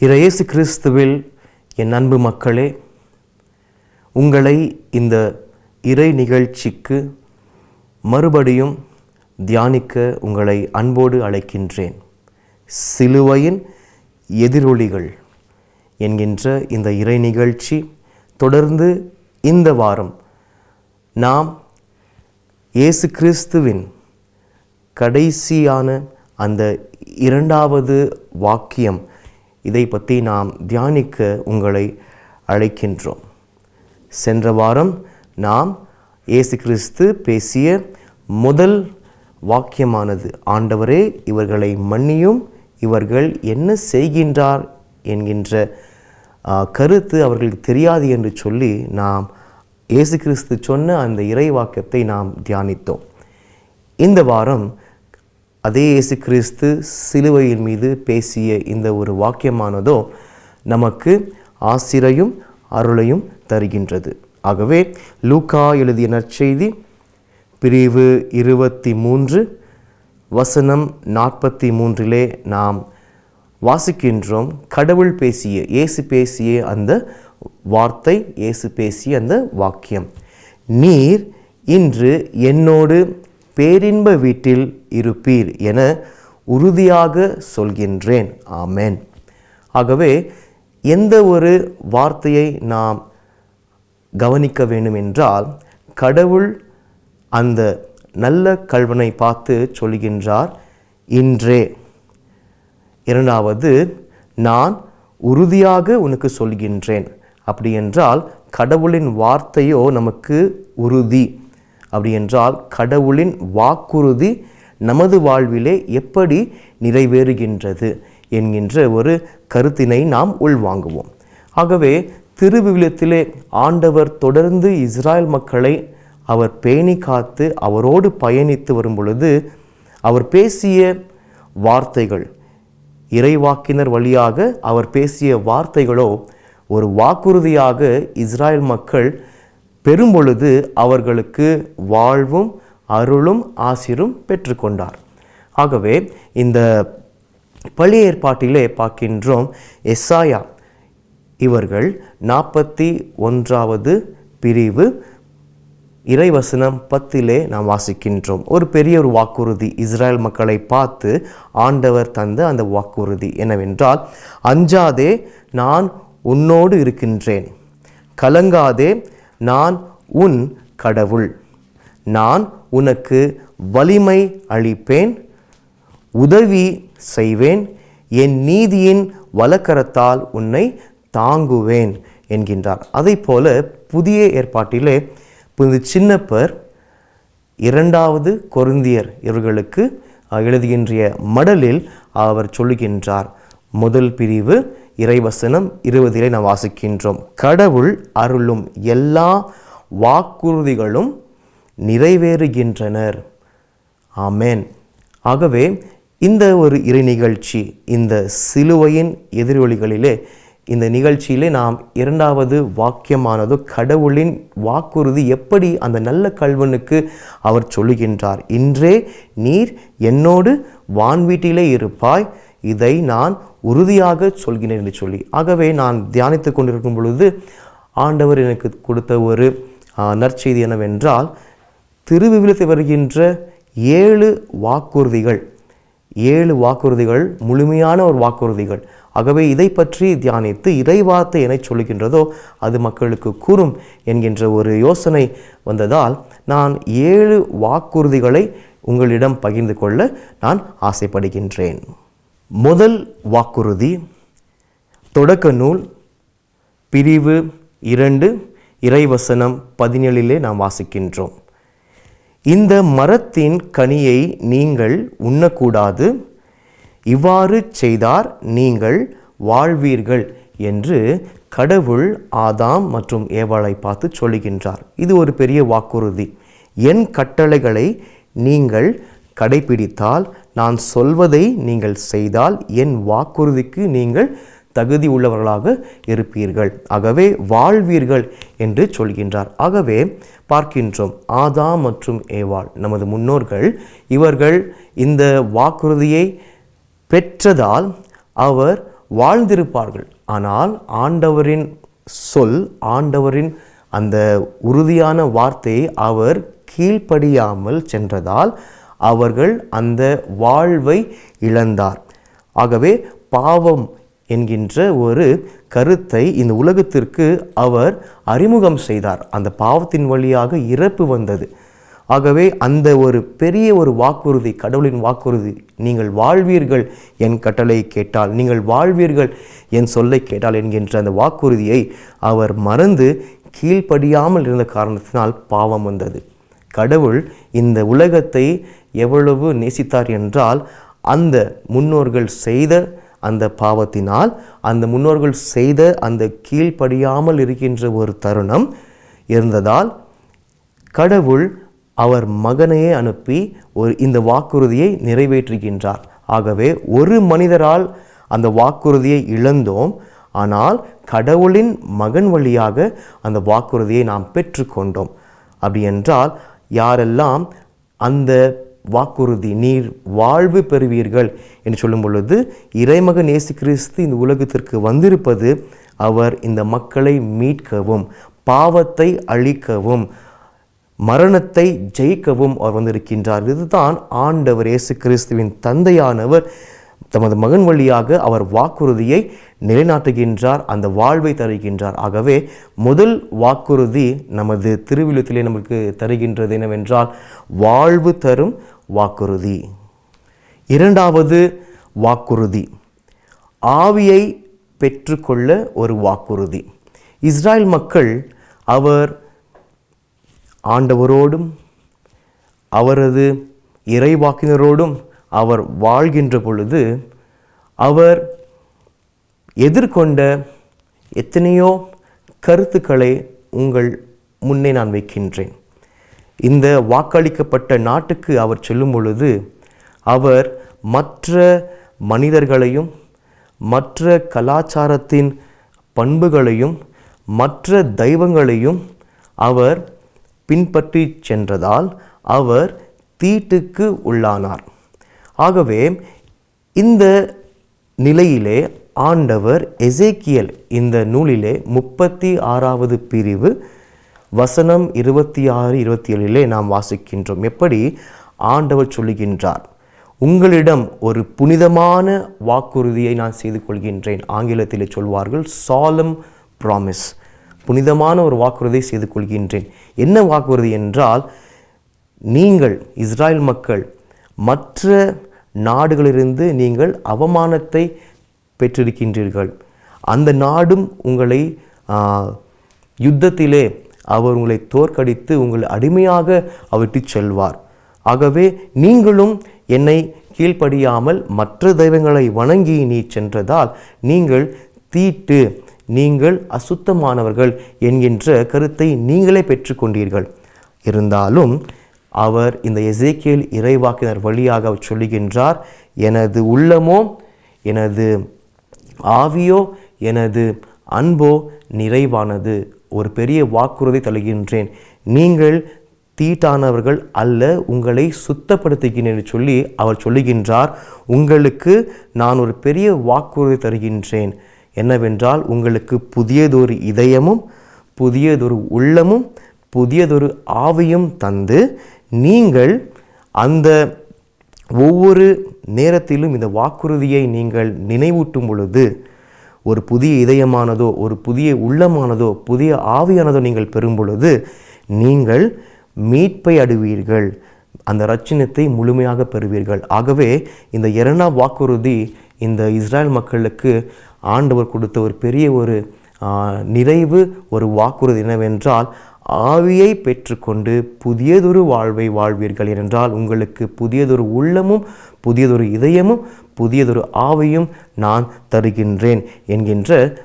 இறையேசு கிறிஸ்துவில் என் அன்பு மக்களே உங்களை இந்த இறை நிகழ்ச்சிக்கு மறுபடியும் தியானிக்க உங்களை அன்போடு அழைக்கின்றேன். சிலுவையின் எதிரொலிகள் என்கின்ற இந்த இறை நிகழ்ச்சி தொடர்ந்து இந்த வாரம் நாம் இயேசு கிறிஸ்துவின் கடைசியான அந்த இரண்டாவது வாக்கியம் இதை பற்றி நாம் தியானிக்க உங்களை அழைக்கின்றோம். சென்ற வாரம் நாம் இயேசு கிறிஸ்து பேசிய முதல் வாக்கியமானது ஆண்டவரே இவர்களை மன்னியும் இவர்கள் என்ன செய்கின்றார்? என்கின்ற கருத்து அவர்களுக்கு தெரியாது என்று சொல்லி நாம் இயேசு கிறிஸ்து சொன்ன அந்த இறை வாக்கியத்தை நாம் தியானித்தோம். இந்த வாரம் அதே இயேசு கிறிஸ்து சிலுவையின் மீது பேசிய இந்த ஒரு வாக்கியமானதோ நமக்கு ஆசிரையும் அருளையும் தருகின்றது. ஆகவே லூக்கா எழுதிய நற்செய்தி பிரிவு இருபத்தி மூன்று வசனம் நாற்பத்தி மூன்றிலே நாம் வாசிக்கின்றோம் கடவுள் பேசிய இயேசு பேசிய அந்த வார்த்தை இயேசு பேசிய அந்த வாக்கியம். நீர் இன்று என்னோடு பேரின்ப வீட்டில் இருப்பீர் என உறுதியாக சொல்கின்றேன். ஆமேன். ஆகவே எந்த ஒரு வார்த்தையை நாம் கவனிக்க வேண்டும் என்றால் கடவுள் அந்த நல்ல கல்வனை பார்த்து சொல்கின்றார் இன்றே. இரண்டாவது நான் உறுதியாக உனக்கு சொல்கின்றேன். அப்படி என்றால் கடவுளின் வார்த்தையோ நமக்கு உறுதி. அப்படி என்றால் கடவுளின் வாக்குறுதி நமது வாழ்விலே எப்படி நிறைவேறுகின்றது என்கின்ற ஒரு கருத்தினை நாம் உள்வாங்குவோம். ஆகவே திருவிவிலியத்திலே ஆண்டவர் தொடர்ந்து இஸ்ராயல் மக்களை அவர் பேணி காத்து அவரோடு பயணித்து வரும் பொழுது அவர் பேசிய வார்த்தைகள் இறைவாக்கினர் வழியாக அவர் பேசிய வார்த்தைகளோ ஒரு வாக்குறுதியாக இஸ்ராயல் மக்கள் பெறும்பொழுது அவர்களுக்கு வாழ்வும் அருளும் ஆசிரும் பெற்றுக்கொண்டார். ஆகவே இந்த பழைய ஏற்பாட்டிலே பார்க்கின்றோம் எஸ்ஸாயா இவர்கள் நாற்பத்தி ஒன்றாவது பிரிவு இறைவசனம் பத்திலே நாம் வாசிக்கின்றோம். ஒரு பெரிய ஒரு வாக்குறுதி. இஸ்ரேல் மக்களை பார்த்து ஆண்டவர் தந்த அந்த வாக்குறுதி என்னவென்றால் அஞ்சாதே நான் உன்னோடு இருக்கின்றேன். கலங்காதே நான் உன் கடவுள். நான் உனக்கு வலிமை அளிப்பேன் உதவி செய்வேன் என் நீதியின் வலக்கரத்தால் உன்னை தாங்குவேன் என்கின்றார். அதை போல புதிய ஏற்பாட்டிலே புது சின்னப்பர் இரண்டாவது கொருந்தியர் இவர்களுக்கு எழுதுகின்ற மடலில் அவர் சொல்லுகின்றார். முதல் பிரிவு இறைவசனம் இருபதிலே நாம் வாசிக்கின்றோம். கடவுள் அருளும் எல்லா வாக்குறுதிகளும் நிறைவேறுகின்றனர். ஆமேன். ஆகவே இந்த ஒரு இறை நிகழ்ச்சி இந்த சிலுவையின் எதிரொலிகளிலே இந்த நிகழ்ச்சியிலே நாம் இரண்டாவது வாக்கியமானதோ கடவுளின் வாக்குறுதி எப்படி அந்த நல்ல கல்வனுக்கு அவர் சொல்லுகின்றார். இன்றே நீர் என்னோடு வான்வீட்டிலே இருப்பாய். இதை நான் உறுதியாக சொல்கிறேன் என்று சொல்லி. ஆகவே நான் தியானித்து கொண்டிருக்கும் பொழுது ஆண்டவர் எனக்கு கொடுத்த ஒரு நற்செய்தி என்னவென்றால் திருவிவிலத்தில் வருகின்ற ஏழு வாக்குறுதிகள் ஏழு வாக்குறுதிகள் முழுமையான ஒரு வாக்குறுதிகள். ஆகவே இதை பற்றி தியானித்து இறைவார்த்தை என சொல்லுகின்றதோ அது மக்களுக்கு கூறும் என்கின்ற ஒரு யோசனை வந்ததால் நான் ஏழு வாக்குறுதிகளை உங்களிடம் பகிர்ந்து கொள்ள நான் ஆசைப்படுகின்றேன். முதல் வாக்குறுதி தொடக்க நூல் பிரிவு இரண்டு இறைவசனம் பதினேழிலே நாம் வாசிக்கின்றோம். இந்த மரத்தின் கனியை நீங்கள் உண்ணக்கூடாது இவ்வாறு செய்தார் நீங்கள் வாழ்வீர்கள் என்று கடவுள் ஆதாம் மற்றும் ஏவாளை பார்த்து சொல்லுகின்றார். இது ஒரு பெரிய வாக்குறுதி. என் கட்டளைகளை நீங்கள் கடைபிடித்தால் நான் சொல்வதை நீங்கள் செய்தால் என் வாக்குறுதிக்கு நீங்கள் தகுதி உள்ளவர்களாக இருப்பீர்கள். ஆகவே வாழ்வீர்கள் என்று சொல்கின்றார். ஆகவே பார்க்கின்றோம். ஆதா மற்றும் ஏவாள் நமது முன்னோர்கள் இவர்கள் இந்த வாக்குறுதியை பெற்றதால் அவர் வாழ்ந்திருப்பார்கள். ஆனால் ஆண்டவரின் சொல் ஆண்டவரின் அந்த உறுதியான வார்த்தையை அவர் கீழ்ப்படியாமல் சென்றதால் அவர்கள் அந்த வாழ்வை இழந்தார். ஆகவே பாவம் என்கின்ற ஒரு கருத்தை இந்த உலகத்திற்கு அவர் அறிமுகம் செய்தார். அந்த பாவத்தின் வழியாக இறப்பு வந்தது. ஆகவே அந்த ஒரு பெரிய ஒரு வாக்குறுதி கடவுளின் வாக்குறுதி நீங்கள் வாழ்வீர்கள் என் கட்டளை கேட்டால் நீங்கள் வாழ்வீர்கள் என் சொல்லை கேட்டால் என்கின்ற அந்த வாக்குறுதியை அவர் மறந்து கீழ்ப்படியாமல் இருந்த காரணத்தினால் பாவம் வந்தது. கடவுள் இந்த உலகத்தை எவ்வளவு நேசித்தார் என்றால் அந்த முன்னோர்கள் செய்த அந்த பாவத்தினால் அந்த முன்னோர்கள் செய்த அந்த கீழ்ப்படியாமல் இருக்கின்ற ஒரு தருணம் இருந்ததால் கடவுள் அவர் மகனையே அனுப்பி ஒரு இந்த வாக்குறுதியை நிறைவேற்றுகின்றார். ஆகவே ஒரு மனிதரால் அந்த வாக்குறுதியை இழந்தோம். ஆனால் கடவுளின் மகன் வழியாக அந்த வாக்குறுதியை நாம் பெற்றுக்கொண்டோம். அப்படி என்றால் யாரெல்லாம் அந்த வாக்குறுதி நீர் வாழ்வு பெறுவீர்கள் என்று சொல்லும் பொழுது இறைமகன் இயேசு கிறிஸ்து இந்த உலகத்திற்கு வந்திருப்பது அவர் இந்த மக்களை மீட்கவும் பாவத்தை அழிக்கவும் மரணத்தை ஜெயிக்கவும் அவர் வந்திருக்கின்றார். இதுதான் ஆண்டவர் இயேசு கிறிஸ்துவின் தந்தையானவர் தமது மகன் வழியாக அவர் வாக்குறுதியை நிலைநாட்டுகின்றார் அந்த வாழ்வை தருகின்றார். ஆகவே முதல் வாக்குறுதி நமது திருவிழத்திலே நமக்கு தருகின்றது என்னவென்றால் வாழ்வு தரும் வாக்குறுதி. இரண்டாவது வாக்குறுதி ஆவியை பெற்றுக்கொள்ள ஒரு வாக்குறுதி. இஸ்ராயல் மக்கள் அவர் ஆண்டவரோடும் அவரது இறைவாக்கினரோடும் அவர் வாழ்கின்ற பொழுது அவர் எதிர்கொண்ட எத்தனையோ கருத்துக்களை உங்கள் முன்னே நான் வைக்கின்றேன். இந்த வாக்களிக்கப்பட்ட நாட்டுக்கு அவர் செல்லும் பொழுது அவர் மற்ற மனிதர்களையும் மற்ற கலாச்சாரத்தின் பண்புகளையும் மற்ற தெய்வங்களையும் அவர் பின்பற்றி சென்றதால் அவர் தீட்டுக்கு உள்ளானார். ஆகவே இந்த நிலையிலே ஆண்டவர் எசேக்கியல் இந்த நூலிலே முப்பத்தி ஆறாவது பிரிவு வசனம் இருபத்தி ஆறு இருபத்தி ஏழிலே நாம் வாசிக்கின்றோம். எப்படி? ஆண்டவர் சொல்லுகின்றார் உங்களிடம் ஒரு புனிதமான வாக்குறுதியை நான் செய்து கொள்கின்றேன். ஆங்கிலத்திலே சொல்வார்கள் சாலம் ப்ராமிஸ் புனிதமான ஒரு வாக்குறுதியை செய்து கொள்கின்றேன். என்ன வாக்குறுதி என்றால் நீங்கள் இஸ்ராயல் மக்கள் மற்ற நாடுகளிலிருந்து நீங்கள் அவமானத்தை பெற்றிருக்கின்றீர்கள். அந்த நாடும் உங்களை யுத்தத்திலே அவர் உங்களை தோற்கடித்து உங்களை அடிமையாக அவிட்டு செல்வார். ஆகவே நீங்களும் என்னை கீழ்ப்படியாமல் மற்ற தெய்வங்களை வணங்கி நீ சென்றதால் நீங்கள் தீட்டு நீங்கள் அசுத்தமானவர்கள் என்கின்ற கருத்தை நீங்களே பெற்றுக்கொண்டீர்கள். இருந்தாலும் அவர் இந்த எசேக்கியல் இறைவாக்கினர் வழியாக அவர் சொல்லுகின்றார் எனது உள்ளமோ எனது ஆவியோ எனது அன்போ நிறைவானது. ஒரு பெரிய வாக்குறுதி தருகின்றேன். நீங்கள் தீட்டானவர்கள் அல்ல உங்களை சுத்தப்படுத்துகிறேன் சொல்லி அவர் சொல்லுகின்றார். உங்களுக்கு நான் ஒரு பெரிய வாக்குறுதி தருகின்றேன். என்னவென்றால் உங்களுக்கு புதியதொரு இதயமும் புதியதொரு உள்ளமும் புதியதொரு ஆவியும் தந்து நீங்கள் அந்த ஒவ்வொரு நேரத்திலும் இந்த வாக்குறுதியை நீங்கள் நினைவூட்டும் பொழுது ஒரு புதிய இதயமானதோ ஒரு புதிய உள்ளமானதோ புதிய ஆவியானதோ நீங்கள் பெறும் பொழுது நீங்கள் மீட்பை அடைவீர்கள். அந்த ரட்சணத்தை முழுமையாக பெறுவீர்கள். ஆகவே இந்த இரண்டாம் வாக்குறுதி இந்த இஸ்ராயல் மக்களுக்கு ஆண்டவர் கொடுத்த ஒரு பெரிய ஒரு நிறைவு ஒரு வாக்குறுதி என்னவென்றால் ஆவியை பெற்றுக்கொண்டு புதியதொரு வாழ்வை வாழ்வீர்கள் என்றால் உங்களுக்கு புதியதொரு உள்ளமும் புதியதொரு இதயமும் புதியதொரு ஆவியும் நான் தருகின்றேன் என்கின்ற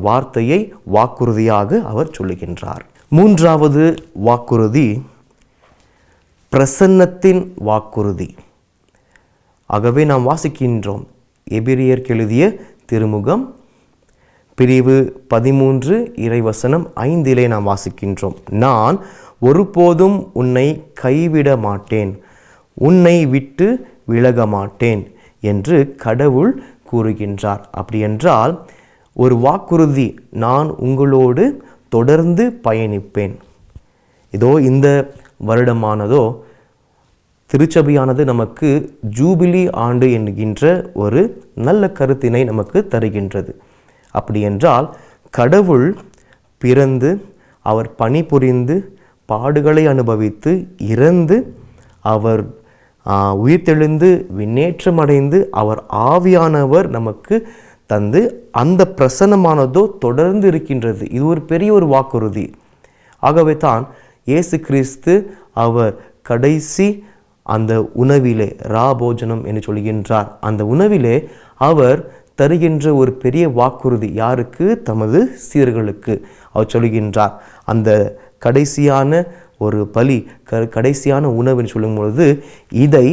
வார்த்தையை வாக்குறுதியாக அவர் சொல்லுகின்றார். மூன்றாவது வாக்குறுதி பிரசன்னத்தின் வாக்குறுதி. ஆகவே நாம் வாசிக்கின்றோம். எபிரியர்க்கு எழுதிய திருமுகம் பிரிவு பதிமூன்று இறைவசனம் ஐந்திலே நாம் வாசிக்கின்றோம். நான் ஒருபோதும் உன்னை கைவிட மாட்டேன். உன்னை விட்டு விலக மாட்டேன் என்று கடவுள் கூறுகின்றார். அப்படி என்றால் ஒரு வாக்குறுதி நான் உங்களோடு தொடர்ந்து பயணிப்பேன். இதோ இந்த வருடமானதோ திருச்சபையானது நமக்கு ஜூபிலி ஆண்டு என்கின்ற ஒரு நல்ல கருத்தினை நமக்கு தருகின்றது. அப்படி என்றால் கடவுள் பிறந்து அவர் பணிபுரிந்து பாடுகளை அனுபவித்து இறந்து அவர் உயிர்த்தெழுந்து விண்ணேற்றமடைந்து அவர் ஆவியானவர் நமக்கு தந்து அந்த பிரசன்னமானதோ தொடர்ந்து இருக்கின்றது. இது ஒரு பெரிய ஒரு வாக்குறுதி. ஆகவே தான் இயேசு கிறிஸ்து அவர் கடைசி அந்த உணவிலே ராபோஜனம் என்று சொல்கின்றார். அந்த உணவிலே அவர் தருகின்ற ஒரு பெரிய வாக்குறுதி யாருக்கு? தமது சீர்களுக்கு. அவர் சொல்கின்றார் அந்த கடைசியான ஒரு பலி க கடைசியான உணவுன்னு சொல்லும் பொழுது இதை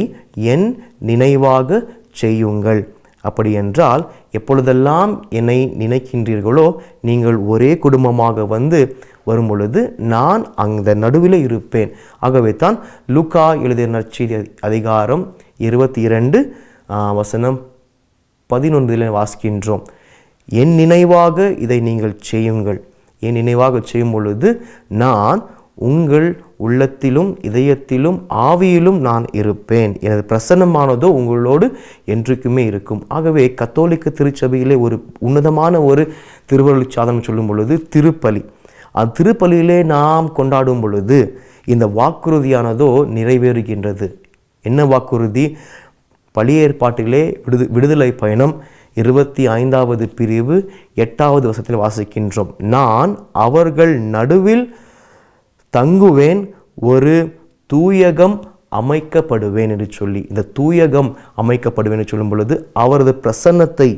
என் நினைவாக செய்யுங்கள். அப்படி என்றால் எப்பொழுதெல்லாம் என்னை நினைக்கின்றீர்களோ நீங்கள் ஒரே குடும்பமாக வந்து வரும் பொழுது நான் அந்த நடுவில் இருப்பேன். ஆகவே தான் லுகா எழுதிய நற்செய்தி அதிகாரம் இருபத்தி இரண்டு வசனம் பதினொன்றில் வாசிக்கின்றோம். என் நினைவாக இதை நீங்கள் செய்யுங்கள். என் நினைவாக செய்யும் பொழுது நான் உங்கள் உள்ளத்திலும் இதயத்திலும் ஆவியிலும் நான் இருப்பேன். எனது பிரசன்னமானதோ உங்களோடு என்றைக்குமே இருக்கும். ஆகவே கத்தோலிக்க திருச்சபையிலே ஒரு உன்னதமான ஒரு திருவருள் சாதனம் சொல்லும் பொழுது திருப்பலி. அந்த திருப்பலியிலே நாம் கொண்டாடும் பொழுது இந்த வாக்குறுதியானதோ நிறைவேறுகின்றது. என்ன வாக்குறுதி? பழைய ஏற்பாட்டிலே விடுது விடுதலை பயணம் இருபத்தி ஐந்தாவது பிரிவு எட்டாவது வசத்தில் வாசிக்கின்றோம். நான் அவர்கள் நடுவில் தங்குவேன் ஒரு தூயகம் அமைக்கப்படுவேன் என்று சொல்லி. இந்த தூயகம் அமைக்கப்படுவேன் என்று சொல்லும் பொழுது அவரது பிரசன்னத்தை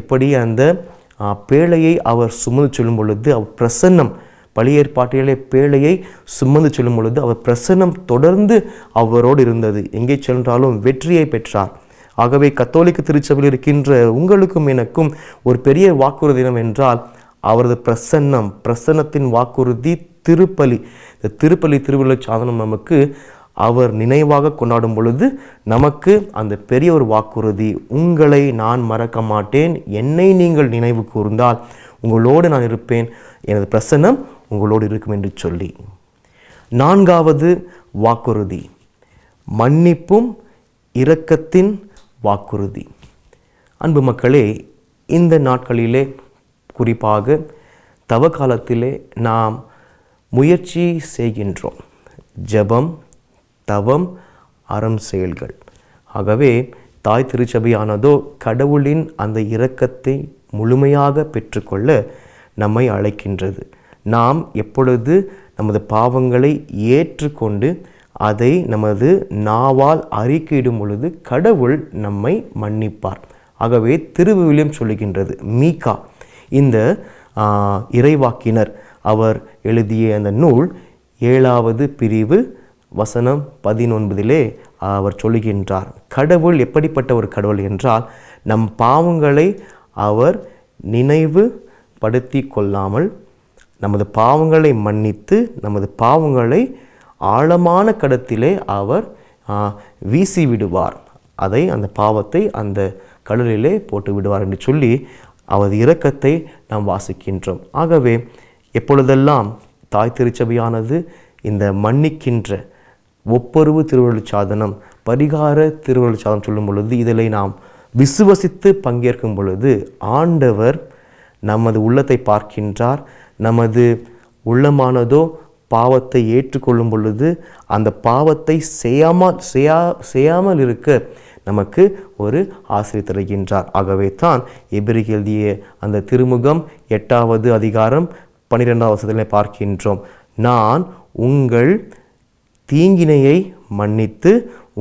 எப்படி அந்த பேழையை அவர் சுமந்து சொல்லும் பொழுது அவர் பிரசன்னம் பழையற்பாட்டிலே பேழையை சுமந்து செல்லும் பொழுது அவர் பிரசன்னம் தொடர்ந்து அவரோடு இருந்தது. எங்கே சென்றாலும் வெற்றியை பெற்றார். ஆகவே கத்தோலிக்க திருச்சபையில் இருக்கின்ற உங்களுக்கும் எனக்கும் ஒரு பெரிய வாக்குறுதி என்னவென்றால் அவரது பிரசன்னம் பிரசன்னத்தின் வாக்குறுதி திருப்பலி. இந்த திருப்பலி திருவிழா சாதனம் நமக்கு அவர் நினைவாக கொண்டாடும் பொழுது நமக்கு அந்த பெரிய ஒரு வாக்குறுதி உங்களை நான் மறக்க மாட்டேன் என்னை நீங்கள் நினைவு கூர்ந்தால் உங்களோடு நான் இருப்பேன். எனது பிரசன்னம் உங்களோடு இருக்கும் என்று சொல்லி. நான்காவது வாக்குறுதி. மன்னிப்பும் இரக்கத்தின் வாக்குறுதி. அன்பு மக்களே இந்த நாட்களிலே குறிப்பாக தவ காலத்திலே நாம் முயற்சி செய்கின்றோம். ஜெபம் தவம் அறம் செயல்கள். ஆகவே தாய் திருச்சபையானதோ கடவுளின் அந்த இரக்கத்தை முழுமையாக பெற்றுக்கொள்ள நம்மை அழைக்கின்றது. நாம் எப்பொழுது நமது பாவங்களை ஏற்றுக்கொண்டு அதை நமது நாவால் அறிக்கையிடும் பொழுது கடவுள் நம்மை மன்னிப்பார். ஆகவே திருவிவிலியம் சொல்லுகின்றது மீகா இந்த இறைவாக்கினர் அவர் எழுதிய அந்த நூல் ஏழாவது பிரிவு வசனம் பதினொன்பதிலே அவர் சொல்லுகின்றார் கடவுள் எப்படிப்பட்ட ஒரு கடவுள் என்றால் நம் பாவங்களை அவர் நினைவு படுத்தி கொள்ளாமல் நமது பாவங்களை மன்னித்து நமது பாவங்களை ஆழமான கடத்திலே அவர் வீசி விடுவார் அதை அந்த பாவத்தை அந்த கடலிலே போட்டு விடுவார் என்று சொல்லி அவரது இரக்கத்தை நாம் வாசிக்கின்றோம். ஆகவே எப்பொழுதெல்லாம் தாய் திருச்சபையானது இந்த மன்னிக்கின்ற ஒப்பருவு திருவள்ளுவர் சாதனம் பரிகார திருவள்ளுவர் சாதனம் சொல்லும் பொழுது இதில் நாம் விசுவசித்து பங்கேற்கும் பொழுது ஆண்டவர் நமது உள்ளத்தை பார்க்கின்றார். நமது உள்ளமானதோ பாவத்தை ஏற்றுக்கொள்ளும் பொழுது அந்த பாவத்தை செய்யாமல் செய்யா செய்யாமல் இருக்க நமக்கு ஒரு ஆசிரியர் தருகின்றார். ஆகவே தான் எபிரிக்கு எழுதிய அந்த திருமுகம் எட்டாவது அதிகாரம் பன்னிரெண்டாவது வசதிகளை பார்க்கின்றோம். நான் உங்கள் தீங்கினையை மன்னித்து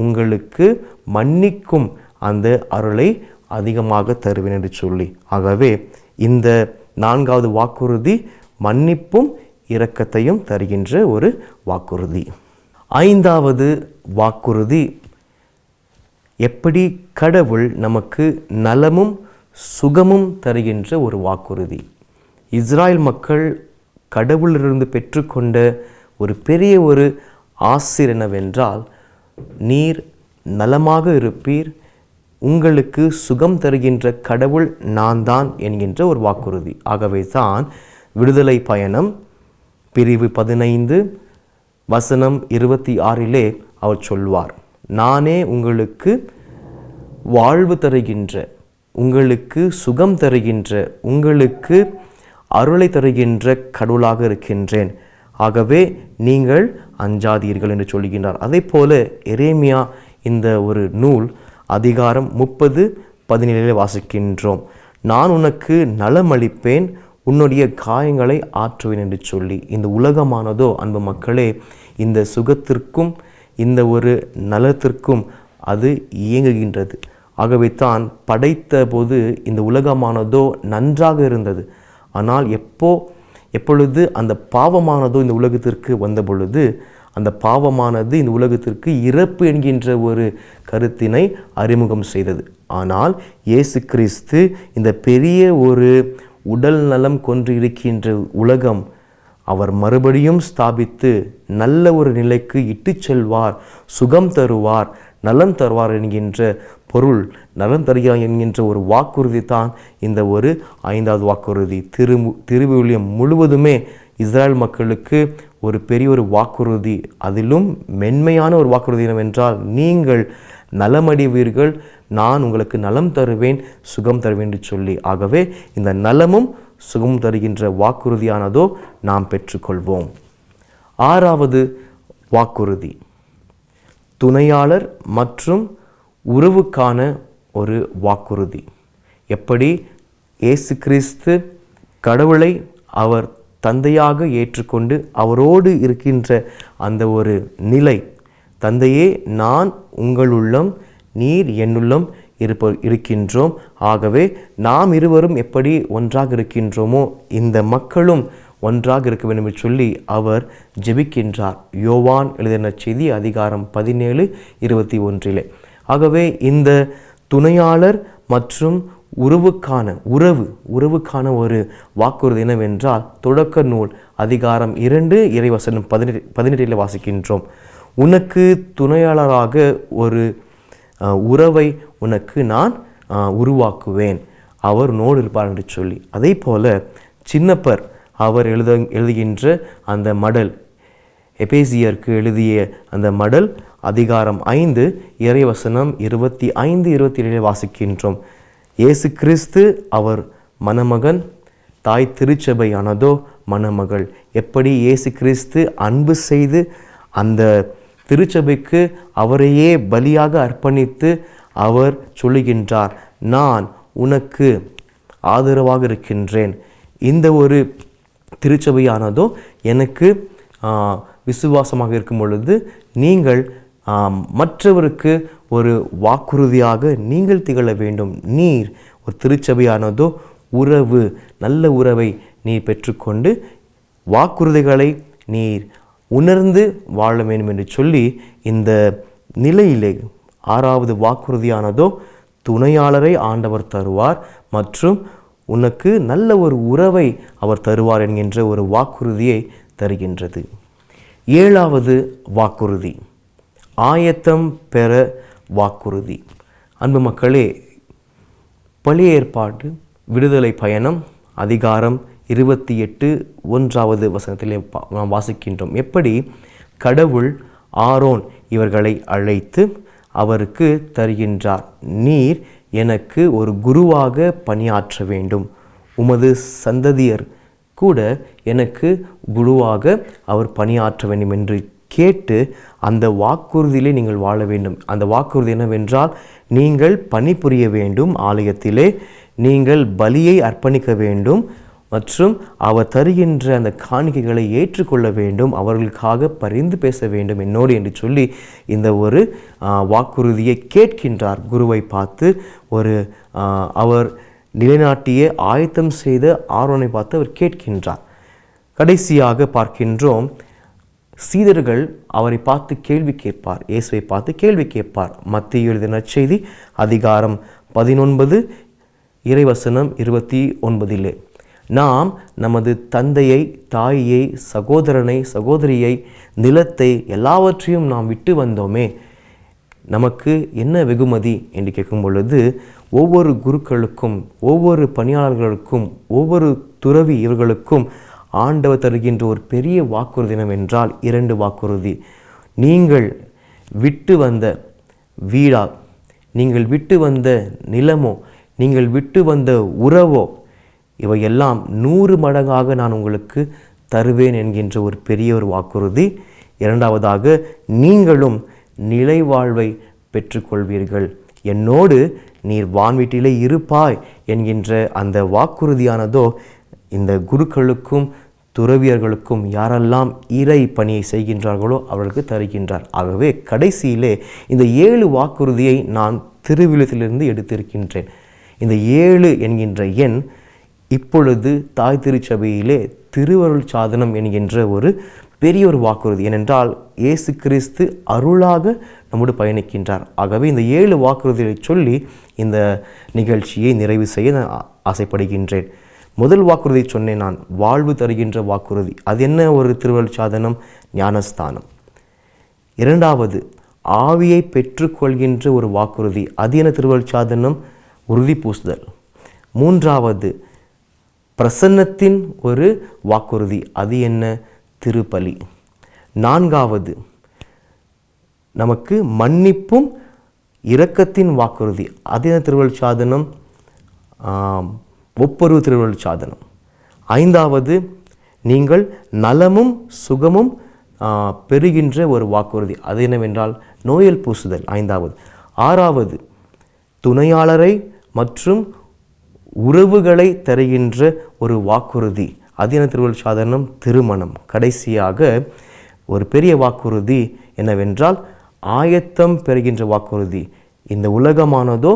உங்களுக்கு மன்னிக்கும் அந்த அருளை அதிகமாக தருவேன் என்று சொல்லி. ஆகவே இந்த நான்காவது வாக்குறுதி மன்னிப்பும் இரக்கத்தையும் தருகின்ற ஒரு வாக்குறுதி. ஐந்தாவது வாக்குறுதி எப்படி கடவுள் நமக்கு நலமும் சுகமும் தருகின்ற ஒரு வாக்குறுதி. இஸ்ராயல் மக்கள் கடவுளிலிருந்து பெற்றுக்கொண்ட ஒரு பெரிய ஒரு ஆசிர் என்னவென்றால் நீர் நலமாக இருப்பீர் உங்களுக்கு சுகம் தருகின்ற கடவுள் நான் தான் என்கின்ற ஒரு வாக்குறுதி. ஆகவே தான் விடுதலை பயணம் பிரிவு பதினைந்து வசனம் இருபத்தி ஆறிலே அவர் சொல்வார் நானே உங்களுக்கு வாழ்வு தருகின்ற உங்களுக்கு சுகம் தருகின்ற உங்களுக்கு அருளை தருகின்ற கடவுளாக இருக்கின்றேன். ஆகவே நீங்கள் அஞ்சாதீர்கள் என்று சொல்கின்றார். அதே போல எரேமியா இந்த ஒரு நூல் அதிகாரம் முப்பது பதினேழில் வாசிக்கின்றோம் நான் உனக்கு நலமளிப்பேன் உன்னுடைய காயங்களை ஆற்றுவேன் என்று சொல்லி இந்த உலகமானதோ அன்பு மக்களே இந்த சுகத்திற்கும் இந்த ஒரு நலத்திற்கும் அது இயங்குகின்றது. ஆகவே தான் படைத்த போது இந்த உலகமானதோ நன்றாக இருந்தது. ஆனால் எப்போ எப்பொழுது அந்த பாவமானதோ இந்த உலகத்திற்கு வந்த பொழுது அந்த பாவமானது இந்த உலகத்திற்கு இறப்பு என்கின்ற ஒரு கருத்தினை அறிமுகம் செய்தது. ஆனால் இயேசு கிறிஸ்து இந்த பெரிய ஒரு உடல் நலம் கொன்று இருக்கின்ற உலகம் அவர் மறுபடியும் ஸ்தாபித்து நல்ல ஒரு நிலைக்கு இட்டு செல்வார் சுகம் தருவார் நலம் தருவார் என்கின்ற பொருள் நலம் தருகிறார் என்கின்ற ஒரு வாக்குறுதி தான் இந்த ஒரு ஐந்தாவது வாக்குறுதி. திரு திருவிழியம் முழுவதுமே இஸ்ரேல் மக்களுக்கு ஒரு பெரிய ஒரு வாக்குறுதி. அதிலும் மென்மையான ஒரு வாக்குறுதி என்னவென்றால் நீங்கள் நலமடைவீர்கள் நான் உங்களுக்கு நலம் தருவேன் சுகம் தருவேன் என்று சொல்லி. ஆகவே இந்த நலமும் சுகம் தருகின்ற வாக்குறுதியானதோ நாம் பெற்றுக்கொள்வோம். ஆறாவது வாக்குறுதி. துணையாளர் மற்றும் உறவுக்கான ஒரு வாக்குறுதி. எப்படி? இயேசு கிறிஸ்து கடவுளை அவர் தந்தையாக ஏற்றுக்கொண்டு அவரோடு இருக்கின்ற அந்த ஒரு நிலை. தந்தையே நான் உங்களுள்ளம் நீர் என்னுள்ளம் இருப்ப இருக்கின்றோம். ஆகவே நாம் இருவரும் எப்படி ஒன்றாக இருக்கின்றோமோ இந்த மக்களும் ஒன்றாக இருக்க வேண்டும் என்று சொல்லி அவர் ஜெபிக்கின்றார். யோவான் எழுதின செய்தி அதிகாரம் பதினேழு இருபத்தி ஒன்றிலே. ஆகவே இந்த துணையாளர் மற்றும் உறவுக்கான உறவு உறவுக்கான ஒரு வாக்குறுதி என்னவென்றால் தொடக்க நூல் அதிகாரம் இரண்டு இறைவசனம் பதினெட்டு பதினெட்டில் வாசிக்கின்றோம். உனக்கு துணையாளராக ஒரு உறவை உனக்கு நான் உருவாக்குவேன். அவர் நோடு இருப்பார் என்று சொல்லி. அதே போல் சின்னப்பர் அவர் எழுத எழுதுகின்ற அந்த மடல் எபேசியருக்கு எழுதிய அந்த மடல் அதிகாரம் ஐந்து இறைவசனம் இருபத்தி ஐந்து இருபத்தி ஏழு வாசிக்கின்றோம். இயேசு கிறிஸ்து அவர் மணமகன் தாய் திருச்சபையானதோ மணமகள். எப்படி இயேசு கிறிஸ்து அன்பு செய்து அந்த திருச்சபைக்கு அவரையே பலியாக அர்ப்பணித்து அவர் சொல்லுகின்றார் நான் உனக்கு ஆதரவாக இருக்கின்றேன். இந்த ஒரு திருச்சபையானதோ எனக்கு விசுவாசமாக இருக்கும் பொழுது நீங்கள் மற்றவருக்கு ஒரு வாக்குறுதியாக நீங்கள் திகழ வேண்டும். நீர் ஒரு திருச்சபையானதோ உறவு நல்ல உறவை நீர் பெற்றுக்கொண்டு வாக்குறுதிகளை நீர் உணர்ந்து வாழ வேண்டும் என்று சொல்லி இந்த நிலையிலே ஆறாவது வாக்குறுதியானதோ துணையாளரை ஆண்டவர் தருவார் மற்றும் உனக்கு நல்ல ஒரு உறவை அவர் தருவார் என்கின்ற ஒரு வாக்குறுதியை தருகின்றது. ஏழாவது வாக்குறுதி ஆயத்தம் பெற வாக்குறுதி. அன்பு மக்களே பழைய ஏற்பாட்டு விடுதலை பயணம் அதிகாரம் இருபத்தி எட்டு ஒன்றாவது வசனத்திலே நாம் வாசிக்கின்றோம். எப்படி? கடவுள் ஆரோன் இவர்களை அழைத்து அவருக்கு தருகின்றார். நீர் எனக்கு ஒரு குருவாக பணியாற்ற வேண்டும். உமது சந்ததியர் கூட எனக்கு குருவாக அவர் பணியாற்ற வேண்டும் என்று கேட்டு அந்த வாக்குறுதியிலே நீங்கள் வாழ வேண்டும். அந்த வாக்குறுதி என்னவென்றால் நீங்கள் பணிபுரிய வேண்டும் ஆலயத்திலே நீங்கள் பலியை அர்ப்பணிக்க வேண்டும் மற்றும் அவர் தருகின்ற அந்த காணிக்கைகளை ஏற்றுக்கொள்ள வேண்டும் அவர்களுக்காக பரிந்து பேச வேண்டும் என்னோடு என்று சொல்லி இந்த ஒரு வாக்குறுதியை கேட்கின்றார். குருவை பார்த்து ஒரு அவர் நிலைநாட்டிய ஆயத்தம் செய்த ஆரோனை பார்த்து அவர் கேட்கின்றார். கடைசியாக பார்க்கின்றோம் சீதர்கள் அவரை பார்த்து கேள்வி கேட்பார். இயேசுவை பார்த்து கேள்வி கேட்பார். மத்திய எழுதின நற்செய்தி அதிகாரம் பதினொன்பது இறைவசனம் இருபத்தி ஒன்பதிலே. நாம் நமது தந்தையை தாயை சகோதரனை சகோதரியை நிலத்தை எல்லாவற்றையும் நாம் விட்டு வந்தோமே. நமக்கு என்ன வெகுமதி என்று கேட்கும் பொழுது ஒவ்வொரு குருக்களுக்கும் ஒவ்வொரு பணியாளர்களுக்கும் ஒவ்வொரு துறவி இவர்களுக்கும் ஆண்டவர் தருகின்ற ஒரு பெரிய வாக்குறுதினம் என்றால் இரண்டு வாக்குறுதி. நீங்கள் விட்டு வந்த வீடா? நீங்கள் விட்டு வந்த நிலமோ? நீங்கள் விட்டு வந்த உறவோ? இவையெல்லாம் நூறு மடங்காக நான் உங்களுக்கு தருவேன் என்கின்ற ஒரு பெரிய ஒரு வாக்குறுதி. இரண்டாவதாக நீங்களும் நிலை வாழ்வை பெற்றுக்கொள்வீர்கள். என்னோடு நீர் வான்வீட்டிலே இருப்பாய் என்கின்ற அந்த வாக்குறுதியானதோ இந்த குருக்களுக்கும் துறவியர்களுக்கும் யாரெல்லாம் இறை பணியை செய்கின்றார்களோ அவர்களுக்கு தருகின்றார். ஆகவே கடைசியிலே இந்த ஏழு வாக்குறுதியை நான் திருவிழத்திலிருந்து எடுத்திருக்கின்றேன். இந்த ஏழு என்கின்ற எண் இப்பொழுது தாய் திருச்சபையிலே திருவருள் சாதனம் என்கின்ற ஒரு பெரிய ஒரு வாக்குறுதி. ஏனென்றால் இயேசு கிறிஸ்து அருளாக நம்மோடு பயணிக்கின்றார். ஆகவே இந்த ஏழு வாக்குறுதிகளை சொல்லி இந்த நிகழ்ச்சியை நிறைவு செய்ய நான் ஆசைப்படுகின்றேன். முதல் வாக்குறுதி சொன்னேன் நான் வாழ்வு தருகின்ற வாக்குறுதி. அது என்ன ஒரு திருவருள் சாதனம்? ஞானஸ்தானம். இரண்டாவது ஆவியை பெற்றுக்கொள்கின்ற ஒரு வாக்குறுதி. அது என்ன திருவருள் சாதனம்? உறுதி பூசுதல் மூன்றாவது பிரசன்னத்தின் ஒரு வாக்குறுதி. அது என்ன? திருப்பலி. நான்காவது நமக்கு மன்னிப்பும் இரக்கத்தின் வாக்குறுதி. அது என்ன திருவருள் சாதனம்? ஆம், ஒப்புரவு சாதனம். ஐந்தாவது நீங்கள் நலமும் சுகமும் பெறுகின்ற ஒரு வாக்குறுதி. அது என்னவென்றால் நோயல் பூசுதல். ஐந்தாவது. ஆறாவது துணையாளரை மற்றும் உறவுகளை தருகின்ற ஒரு வாக்குறுதி. அதீன என்ன சாதனம் திருமணம். கடைசியாக ஒரு பெரிய வாக்குறுதி என்னவென்றால் ஆயத்தம் பெறுகின்ற வாக்குறுதி. இந்த உலகமானதோ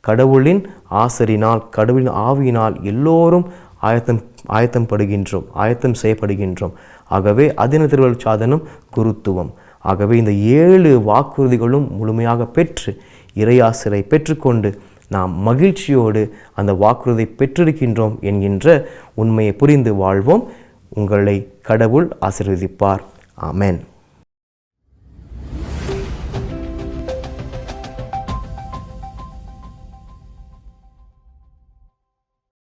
கடவுளின் ஆசரினால் கடவுளின் ஆவியினால் எல்லோரும் ஆயத்தம் ஆயத்தம் படுகின்றோம் ஆயத்தம் செய்யப்படுகின்றோம். ஆகவே அதின திருவள்ளுவர் சாதனம் குருத்துவம். ஆகவே இந்த ஏழு வாக்குறுதிகளும் முழுமையாக பெற்று இறையாசிரை பெற்றுக்கொண்டு நாம் மகிழ்ச்சியோடு அந்த வாக்குறுதை பெற்றிருக்கின்றோம் என்கின்ற உண்மையை புரிந்து வாழ்வோம். உங்களை கடவுள் ஆசீர்வதிப்பார். ஆமேன்.